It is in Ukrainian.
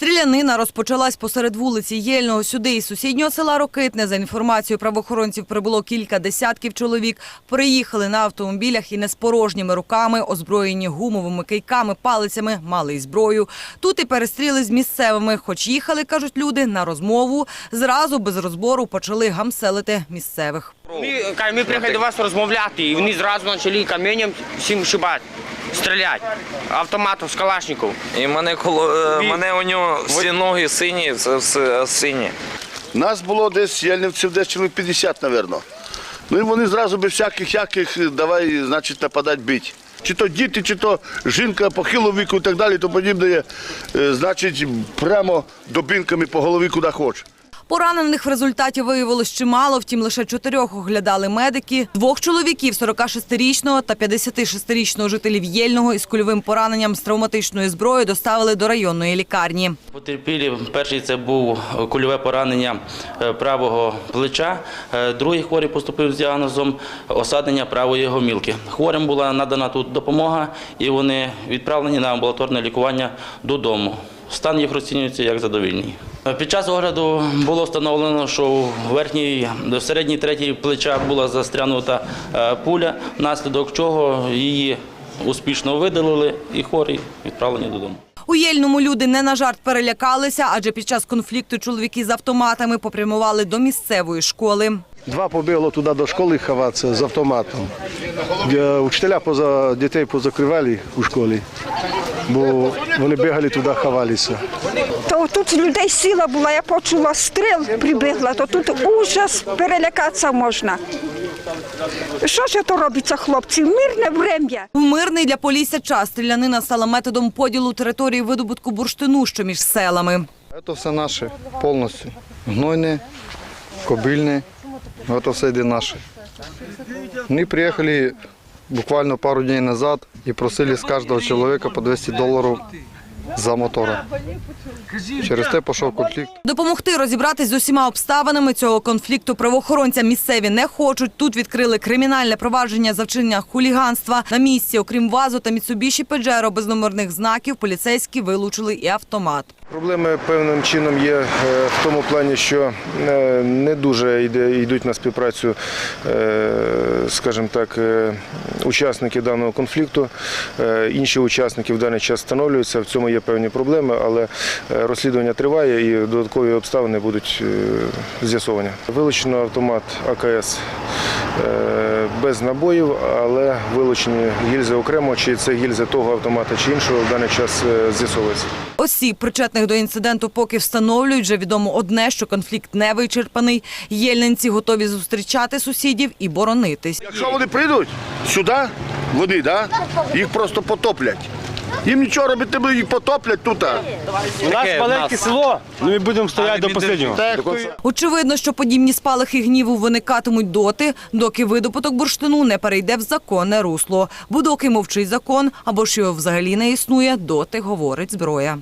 Стрілянина розпочалась посеред вулиці Єльного. Сюди із сусіднього села Рокитне. За інформацією правоохоронців, прибуло кілька десятків чоловік. Приїхали на автомобілях і не з порожніми руками, озброєні гумовими кийками, палицями, мали й зброю. Тут і перестріли з місцевими. Хоч їхали, кажуть люди, на розмову. Зразу без розбору почали гамселити місцевих. Ми, ми приїхали до вас розмовляти, і вони зразу почали каменем всім шибати, стріляти. Автоматом з Калашников. І мене коло е, мене у нього всі ноги сині, це все сині. Нас було десь єльнівців десь чоловік 50, напевно. Ну і вони зразу без всяких яких давай, значить, нападати бить. Чи то діти, чи то жінка похилого віку і так далі, то подібне, е, значить, прямо добінками по голові куди хоче. Поранених в результаті виявилось чимало, втім лише чотирьох оглядали медики. Двох чоловіків 46-річного та 56-річного жителів Єльного із кульовим пораненням з травматичною зброєю доставили до районної лікарні. Потерпілі, перший це був кульове поранення е, правого плеча, е, другий хворий поступив з діагнозом осаднення правої гомілки. Хворим була надана тут допомога і вони відправлені на амбулаторне лікування додому. Стан їх розцінюється як задовільний. Е, Під час огляду було встановлено, що в верхній, в середній третій плеча була застрянута е, пуля, внаслідок чого її успішно видалили і хворий відправлені додому. У Єльному люди не на жарт перелякалися, адже під час конфлікту чоловіки з автоматами попрямували до місцевої школи. Два побігло туди до школи ховатися з автоматом. Е, Учителя поза, дітей позакривали у школі, бо вони бігали туди, ховалися. То тут людей сила була, я почула стріл, прибігла, то тут ужас, перелякатися можна. Що ж то робиться, хлопці? Мирне врем'я. В мирний для Полісся час стрілянина стала методом поділу території видобутку бурштину, що між селами. Це все наше повністю. Гнойне, кобильне, це все йде наше. Вони приїхали буквально пару днів назад і просили з кожного чоловіка по 200 доларів за мотора. Через те пішов конфлікт. Допомогти розібратись з усіма обставинами цього конфлікту правоохоронцям місцеві не хочуть. Тут відкрили кримінальне провадження за вчинення хуліганства. На місці, окрім ВАЗу та Міцубіші Педжеро без номерних знаків, поліцейські вилучили і автомат. Проблеми певним чином є е, в тому плані, що е, не дуже йдуть на співпрацю, е, скажімо так, учасники даного конфлікту. Інші учасники в даний час встановлюються. В цьому є певні проблеми, але розслідування триває і додаткові обставини будуть з'ясовані. Вилучено автомат АКС без набоїв, але вилучені гільзи окремо, чи це гільзи того автомата чи іншого в даний час е, з'ясовується. Осіб, причетних до інциденту, поки встановлюють, вже відомо одне, що конфлікт не вичерпаний. Єльнинці готові зустрічати сусідів і боронитись. Якщо вони прийдуть сюди, вони, да, їх просто потоплять. Їм нічого робити не буде, їх потоплять тут. У нас маленьке село, ну ми будемо стояти до останнього. Очевидно, що подібні спалахи гніву виникатимуть доти, доки видобуток бурштину не перейде в законне русло. Бо доки мовчить закон, або ж його взагалі не існує, доти говорить зброя.